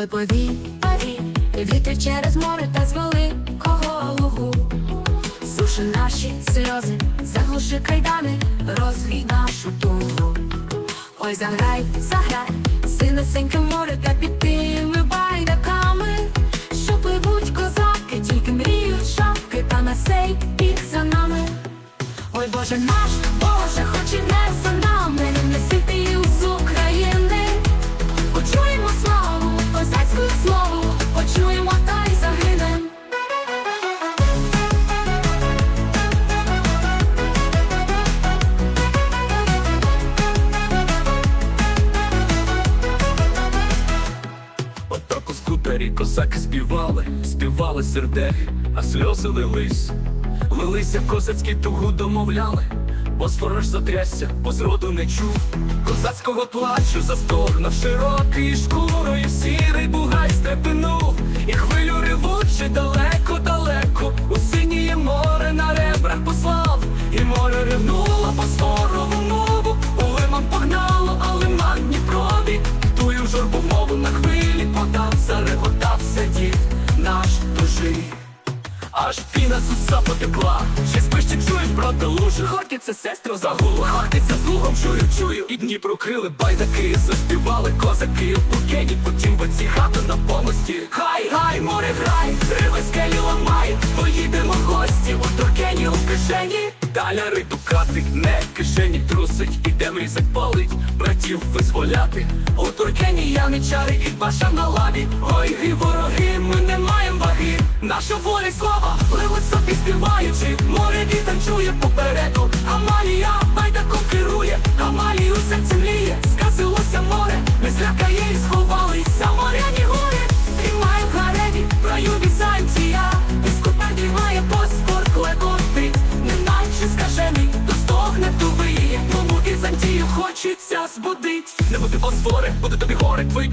Ой, повій, повій, вітер через море та з великого лугу. Суши наші сльози, заглуши кайдани, розвій нашу тугу. Ой, заграй, заграй, синесеньке море та під тими байдаками, що пливуть козаки, тільки мріють шапки, та на сей їх за нами. Ой, Боже наш, Скутері козаки співали, співали сердехи, а сльози лились. Лилися козацькі тугу домовляли, бо сторож затрясся, бо зроду не чув. Козацького плачу застогнав широкий шкурою сірий бугай стрепенув, і хвилю ревучий далеко-далеко, потекла, ще спиш чи чуєш, брата лужи. Хортиця, сестро, загуло, хортиця з лугом чую, чую. І дні прокрили байдаки, заспівали козаки. У букені, потім боці хата на помості. Хай, хай, море грай, риви скелі ламай. Поїдемо в гості, у туркені у кишені. Таляри дукати, не кишені трусить. Ідем різак палить, братів визволяти. У туркені яничари і баша на лаві. Ой, і вороги, ми не маємо ваги. Наша воля слава, ливуть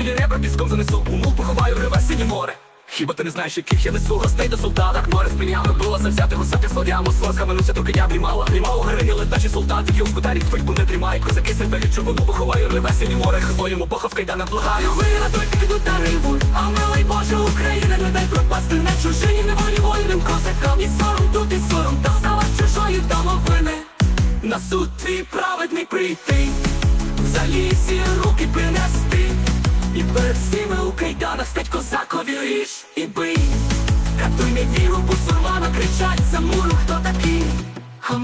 білі ребра піском занесу. Умов поховаю, реве синє море. Хіба ти не знаєш, яких я несу? Гостей до солдата Море з пенями було завзяти гусати слав'ямо Слова схаменуся, то коня блімала Блімало грині летачі солдати, які у скутарі пельбу не тримай Козаки себе від човину поховаю, реве синє море. Хвоєму похов кайдана благаю. Виратуй піду та рибу, а милий Боже Україна Не дай пропасти на чужині. Неволі вольним козакам І сором тут і сором, та стала чужої домовини. На суд твій праведний прийти. За лісі руки принести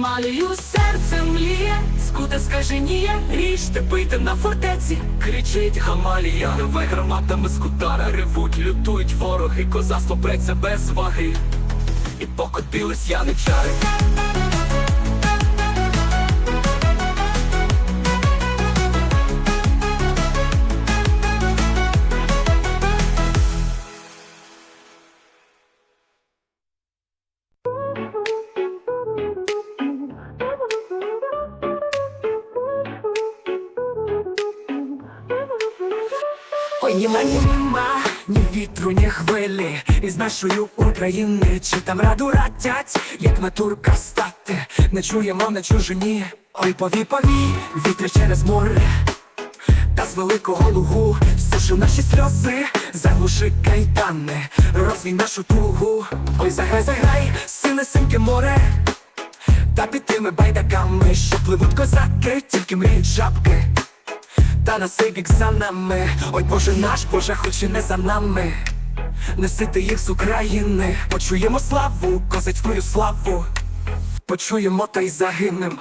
Хамалію серцем мліє, скута скаженіє, ріжте, бийте на фортеці, кричить Хамалія, реве гарматами з ревуть, лютують вороги, козацтво преться без ваги, і покотились яничари. Ой, ні нема, ні вітру, ні хвилі Із нашої України чи там раду радять, як на турка стати? Не чуємо на чужині. Ой, повій, повій, вітер через море. Та з великого лугу сушив наші сльози, заглуши кайдани, розвій нашу тугу. Ой, заграй, заграй, сине синьке море. Та під тими байдаками, що пливуть козаки, тільки мріють жабки та на сей бік за нами. Ой Боже наш, Боже, хоч і не за нами. Несити їх з України. Почуємо славу, козацькою славу. Почуємо та й загинем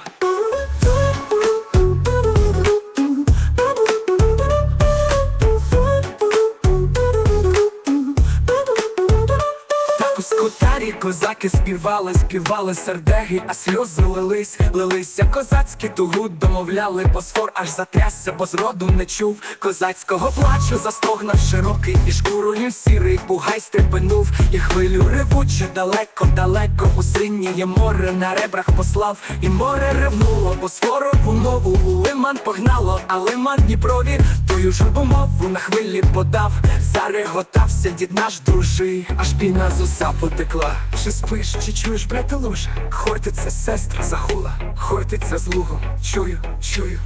у скутарі козаки співали, співали сердеги, а сльози лились, лилися. Козацькі тугу домовляли, босфор аж затрясся, бо зроду не чув козацького плачу, застогнав широкий і шкурою сірий бугай стрепенув, і хвилю ревуче далеко, далеко у синіє море. На ребрах послав, і море ревнуло, босфорову мову у лиман погнало, а лиман Дніпрові тую ж мову на хвилі подав, зареготався дід наш дужий, аж піна з уса потекла. Чи спиш, чи чуєш, брате лужа? Хортиця, сестра захула, хортиться з лугом, чую, чую.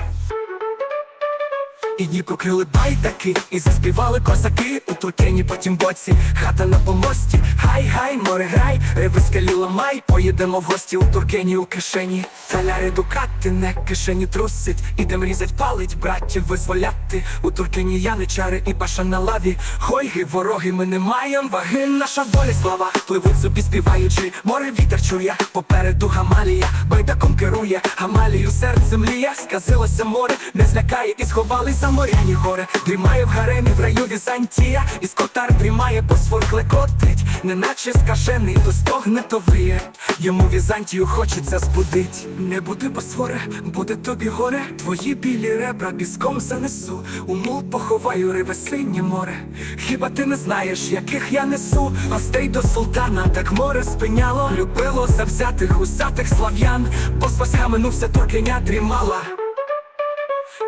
І Дніпро крили байдаки, і заспівали козаки у туркені потім боці, хата на помості, хай, гай, море грай, риби скалі ламай, поїдемо в гості у туркені у кишені. Таляри дукати, не кишені трусить, ідем різать палить, братів визволяти. У туркені яничари і паша на лаві. Хойги, вороги, ми не маєм ваги, наша доля слава, пливуть собі співаючи, море вітер чує, попереду Гамалія, байдаком керує, Гамалію серце мліє, сказилося море, не злякає і сховались за моряні гори. Дрімає в гаремі в раю Візантія, і скотар дрімає, бо клекотить, неначе скажений, то стогне, то виє. Йому Візантію хочеться збудить. Не буде босфоре, буде тобі горе, твої білі ребра піском занесу. У мул поховаю риве синє море. Хіба ти не знаєш, яких я несу? Гостей до султана, так море спиняло, любило завзятих усатих слав'ян. По вся торкеня дрімала.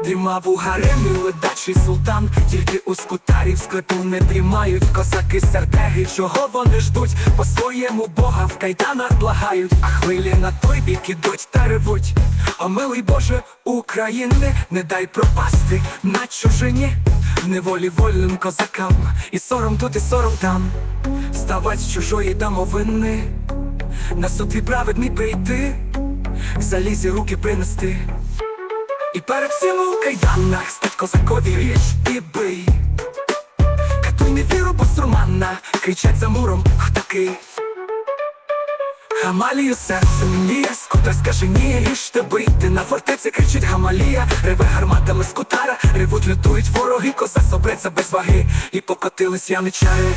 Дрімав у гаремі ледачий султан, тільки у скутарів склепу не дрімають козаки сердеги, чого вони ждуть, по своєму бога в кайданах благають, а хвилі на той бік ідуть та ревуть. О милий Боже України, не дай пропасти на чужині, в неволі вольним козакам, і сором тут, і сором там, ставать з чужої домовини, на суд твій праведний прийти, залізі руки принести. І перед всім у кайданах стать козакові річ і бий. Катуй не віру басурмана, кричать за муром, хто такий. Гамалію серце мліє, скутер скаже ні, ріж те бити На фортеці кричить Гамалія, реве гарматами скутара, ревуть, лютують вороги, коза собреться без ваги, і покотились яничари.